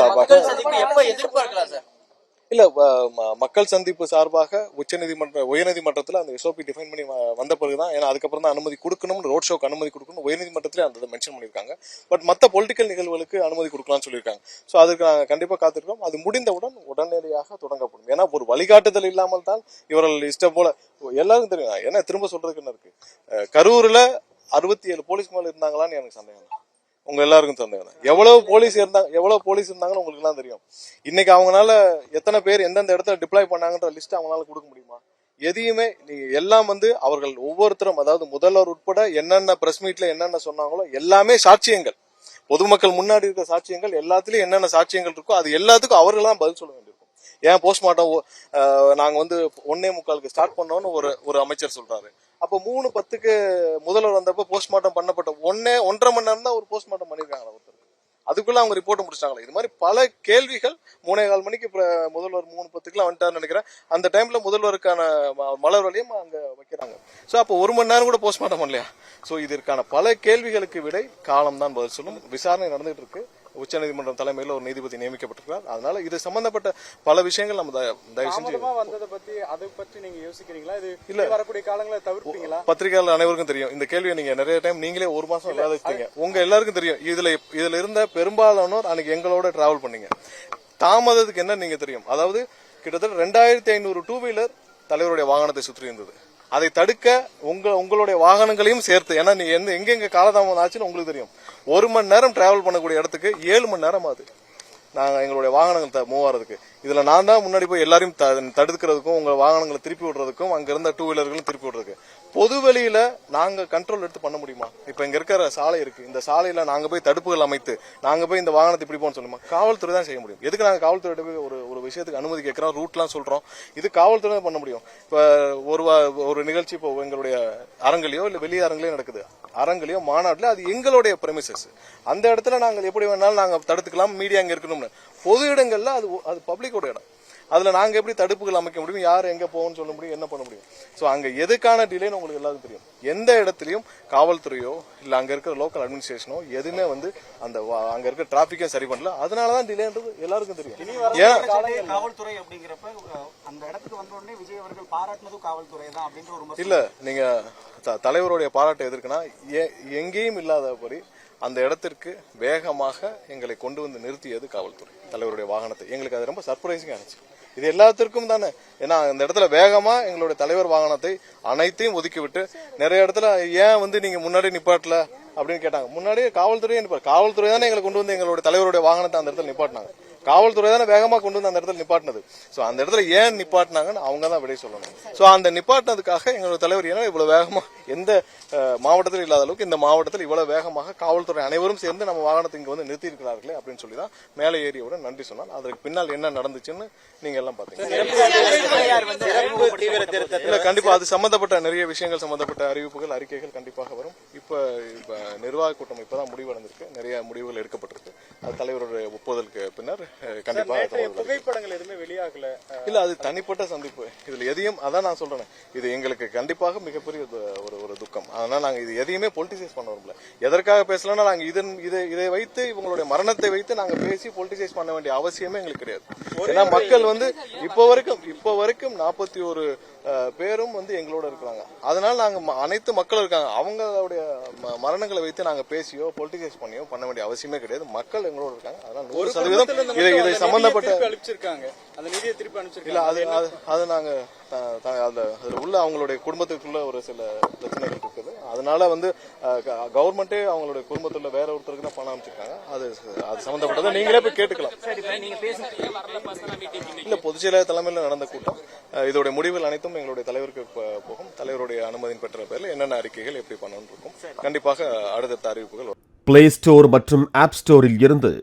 சார்பாக மக்கள் சந்திப்பு எப்ப எதிர்பார்க்கலாம் சார்? இல்ல மக்கள் சந்திப்பு சார்பாக உச்சநீதிமன்ற உயர்நீதிமன்றத்தில் அந்த எஸ்ஓபி டிஃபைன் பண்ணி வந்த பிறகுதான் ஏன்னா அதுக்கப்புறம் தான் அனுமதி கொடுக்கணும் ரோட் ஷோக்கு அனுமதி கொடுக்கணும் உயர்நீதிமன்றத்திலே அந்த மென்ஷன் பண்ணியிருக்காங்க. பட் மற்ற பொலிட்டிக்கல் நிகழ்வுகளுக்கு அனுமதி கொடுக்கலாம்னு சொல்லியிருக்காங்க. ஸோ அதுக்கு நாங்கள் கண்டிப்பாக காத்திருக்கோம் அது முடிந்தவுடன் உடனடியாக தொடங்கப்படும். ஏன்னா ஒரு வழிகாட்டுதல் இல்லாமல் தான் இவர்கள் இஷ்டம் போல எல்லாருக்கும் தெரியும். என்ன திரும்ப சொல்றதுக்கு என்ன இருக்கு? கரூர்ல அறுபத்தி ஏழு போலீஸ் மேல இருந்தாங்களான்னு எனக்கு சந்தேகம். தான். உங்க எல்லாருக்கும் சந்தேகம் எவ்வளவு போலீஸ் இருந்தாங்க எவ்வளவு போலீஸ் இருந்தாங்கன்னு உங்களுக்கு எல்லாம் தெரியும். இன்னைக்கு அவங்களால எத்தனை பேர் எந்தெந்த இடத்துல டிப்ளாய் பண்ணாங்கன்ற லிஸ்ட் அவங்களால கொடுக்க முடியுமா? எதையுமே நீங்க எல்லாம் வந்து அவர்கள் ஒவ்வொருத்தரும் அதாவது முதல்வர் உட்பட என்னென்ன பிரஸ் மீட்ல என்னென்ன சொன்னாங்களோ எல்லாமே சாட்சியங்கள். பொதுமக்கள் முன்னாடி இருக்க சாட்சியங்கள் எல்லாத்துலயும் என்னென்ன சாட்சியங்கள் இருக்கோ அது எல்லாத்துக்கும் அவர்கள் பதில் சொல்ல வேண்டியிருக்கும். ஏன் போஸ்ட்மார்ட்டம் நாங்க வந்து ஒன்னே முக்காலுக்கு ஸ்டார்ட் பண்ணோம்னு ஒரு ஒரு அமைச்சர் சொல்றாரு. அப்போ மூணு பத்துக்கு முதல்வர் வந்தப்ப போஸ்ட்மார்ட்டம் பண்ணப்பட்ட ஒன்னே ஒன்றரை மணி நேரம் தான் ஒரு போஸ்ட்மார்ட்டம் பண்ணிருக்காங்களா ஒருத்தர். அதுக்குள்ள அவங்க ரிப்போர்ட் முடிச்சிட்டாங்களா? இது மாதிரி பல கேள்விகள் மூணே கால் மணிக்கு முதல்வர் மூணு பத்துக்குலாம் வந்துட்டாருன்னு நினைக்கிறேன். அந்த டைம்ல முதல்வருக்கான ம- மலர் வழியும் அங்க வைக்கிறாங்க. ஸோ அப்போ ஒரு மணி நேரம் கூட போஸ்ட்மார்ட்டம் பண்ணலையா? ஸோ இதற்கான பல கேள்விகளுக்கு விடை காலம் தான் பதில் சொல்லும். விசாரணை நடந்துட்டு இருக்கு. உச்சநீதிமன்றம் தலைமையில் ஒரு நீதிபதி நியமிக்கப்பட்டிருக்கிறார். அதனால இது சம்பந்தப்பட்ட பல விஷயங்கள் நம்ம தயவு செஞ்சு வந்ததை பத்தி அதை பற்றி நீங்க யோசிக்கிறீங்களா? இது இல்ல. வரக்கூடிய காலங்களை தவிர்ப்பீங்களா? பத்திரிகையாளர் அனைவருக்கும் தெரியும். இந்த கேள்வியை நீங்க நிறைய டைம் நீங்களே ஒரு மாசம் விவாதிச்சீங்க உங்க எல்லாருக்கும் தெரியும். இதுல இதுல இருந்த பெரும்பாலானோர் அன்னைக்கு எங்களோட டிராவல் பண்ணீங்க. தாமதத்துக்கு என்ன நீங்க தெரியும்? அதாவது கிட்டத்தட்ட ரெண்டாயிரத்தி ஐநூறு டூ வீலர் தலைவருடைய வாகனத்தை சுற்றி இருந்தது அதை தடுக்க உங்க உங்களுடைய வாகனங்களையும் சேர்த்து. ஏன்னா நீ எந்த எங்கெங்க காலதாமதம் ஆச்சுன்னு உங்களுக்கு தெரியும். ஒரு மணி நேரம் டிராவல் பண்ணக்கூடிய இடத்துக்கு ஏழு மணி நேரம் ஆகுது. நாங்கள் எங்களுடைய வாகனங்கள் மூவ் ஆகிறதுக்கு இதில் நான் தான் முன்னாடி போய் எல்லாரையும் த- தடுக்கிறதுக்கும் உங்கள் வாகனங்களை திருப்பி விடுறதுக்கும் அங்கே இருந்த டூ வீலர்களும் திருப்பி விடுறதுக்கு. பொது வெளியில் நாங்கள் கண்ட்ரோல் எடுத்து பண்ண முடியுமா? இப்போ இங்கே இருக்கிற சாலை இருக்குது இந்த சாலையில் நாங்கள் போய் தடுப்புகள் அமைத்து நாங்கள் போய் இந்த வாகனத்தை இப்படி போகணும்னு சொல்லுமா? காவல்துறை தான் செய்ய முடியும். எதுக்கு நாங்கள் காவல்துறை போய் ஒரு ஒரு விஷயத்துக்கு அனுமதி கேட்குறோம்? ரூட்லாம் சொல்கிறோம் இது காவல்துறை தான் பண்ண முடியும். இப்போ ஒரு வா- ஒரு நிகழ்ச்சி இப்போ எங்களுடைய அரங்கிலையோ இல்லை வெளியே அரங்கிலையோ நடக்குது. அரங்கிலையோ மாநாட்டில் அது எங்களுடைய பிரமிசஸ் அந்த இடத்துல நாங்கள் எப்படி வேணாலும் நாங்கள் தடுத்துக்கலாம் மீடியா அங்கே இருக்கணும்னு. பொது இடங்கள்ல அது அது பப்ளிக்கோட இடம். அதுல நாங்க எப்படி தடுப்புகள் அமைக்க முடியும் யார் எங்க போகணும்னு சொல்ல முடியும் என்ன பண்ண முடியும். சோ அங்க எதுக்கான டிலேன்னு உங்களுக்கு எல்லாருக்கும் தெரியும். எந்த இடத்துலயும் காவல்துறையோ இல்ல அங்க இருக்கிற லோக்கல் அட்மினிஸ்ட்ரேஷனோ எதுவுமே வந்து அந்த அங்க இருக்க டிராபிக்கும் சரி பண்ணல. அதனாலதான் டிலேன்றது எல்லாருக்கும் தெரியும். ஏன்? காவல்துறை அப்படிங்கிறப்ப அந்த இடத்துக்கு வந்த உடனே விஜய் அவர்கள் பாராட்டினதும் காவல்துறை தான் அப்படின்ற ஒரு இல்ல நீங்க த- தலைவருடைய பாராட்டு எதற்குன்னா எங்கேயும் இல்லாதபடி அந்த இடத்திற்கு வேகமாக எங்களை கொண்டு வந்து நிறுத்தியது காவல்துறை தலைவருடைய வாகனத்தை. எங்களுக்கு அது ரொம்ப சர்ப்ரைசிங்கா இருந்துச்சு. இது எல்லாத்திற்கும் தானே. ஏன்னா அந்த இடத்துல வேகமா எங்களுடைய தலைவர் வாகனத்தை அனைத்தையும் ஒதுக்கிவிட்டு நிறைய இடத்துல ஏன் வந்து நீங்க முன்னாடி நிப்பாட்டல அப்படின்னு கேட்டாங்க. முன்னாடியே காவல்துறையே நிப்பாரு காவல்துறை தானே எங்களை கொண்டு வந்து எங்களுடைய தலைவருடைய வாகனத்தை அந்த இடத்துல நிப்பாட்டினாங்க. காவல்துறை தானே வேகமா கொண்டு வந்து அந்த இடத்துல நிப்பாட்டினது. ஸோ அந்த இடத்துல ஏன் நிப்பாட்டினாங்கன்னு அவங்க தான் விடை சொல்லணும். ஸோ அந்த நிப்பாட்டினதுக்காக எங்களோட தலைவர் ஏன்னா இவ்வளவு வேகமா எந்த மாவட்டத்தில் இல்லாத அளவுக்கு இந்த மாவட்டத்தில் இவ்வளவு வேகமாக காவல்துறை அனைவரும் சேர்ந்து நம்ம வாகனத்தை இங்கே வந்து நிறுத்தி இருக்கிறார்களே அப்படின்னு சொல்லி தான் மேலே ஏறியவுடன் நன்றி சொன்னால் அதற்கு பின்னால் என்ன நடந்துச்சுன்னு நீங்க எல்லாம் பாத்தீங்க கண்டிப்பா அது சம்பந்தப்பட்ட நிறைய விஷயங்கள் சம்பந்தப்பட்ட அறிவிப்புகள் அறிக்கைகள் கண்டிப்பாக வரும். இப்போ இப்ப நிர்வாக கூட்டம் இப்பதான் முடிவடைந்திருக்கு. நிறைய முடிவுகள் எடுக்கப்பட்டிருக்கு. அது தலைவருடைய ஒப்புதலுக்கு பின்னர் வரும். புகைப்படங்கள் எதுவுமே வெளியாகல. இல்ல அது தனிப்பட்ட சந்திப்பு. இதுல எதையும் அதான் நான் சொல்றேன். இது எங்களுக்கு கண்டிப்பாக மிகப்பெரிய ஒரு ஒரு துக்கம். அதனால நாங்க இது எதையுமே பொலிட்டிசைஸ் பண்ண விரும்பல. எதற்காக பேசலன்னா நாங்க இதன் இதை இதை வைத்து இவங்களுடைய மரணத்தை வைத்து நாங்க பேசி பொலிட்டிசைஸ் பண்ண வேண்டிய அவசியமே எங்களுக்கு கிடையாது. ஏன்னா மக்கள் வந்து இப்போ வரைக்கும் இப்போ வரைக்கும் நாற்பத்தி ஒரு பேரும் வந்து எங்களோட இருக்கிறாங்க. அதனால நாங்க அனைத்து மக்களும் இருக்காங்க. அவங்களுடைய மரணங்களை வைத்து நாங்க பேசியோ பொலிட்டிசைஸ் பண்ணியோ பண்ண வேண்டிய அவசியமே கிடையாது. மக்கள் எங்களோட இருக்காங்க. அதனால நூறு சதவீதம் இதை இதை அந்த சம்பந்தப்பட்ட அனுப்பிச்சிருக்காங்க. அந்த நிதியை திருப்பி இல்ல அனுப்பிச்சிருக்காங்க அது அது- அது நாங்க த- த- அதுல உள்ள அவங்களுடைய குடும்பத்துக்குள்ள ஒரு சில பிரச்சனைகள் இருக்குது. அதனால வந்து கவர்மெண்டே அவங்களுடைய குடும்பத்துல வேற ஒருத்தருக்கு தான் பணம் அமைச்சிருக்காங்க அது அது சம்பந்தப்பட்டதை நீங்களே போய் கேட்டுக்கலாம். இல்ல பொதுச் செயலாளர் தலைமையில் நடந்த கூட்டம். இதோடைய முடிவுகள் அனைத்தும் எங்களுடைய தலைவருக்கு போகும். தலைவருடைய அனுமதியின் பெற்ற பேர்ல என்னென்ன அறிக்கைகள் எப்படி பண்ணணும் இருக்கும். கண்டிப்பாக அடுத்தடுத்த அறிவிப்புகள். பிளே ஸ்டோர் மற்றும் ஆப் ஸ்டோரில் இருந்து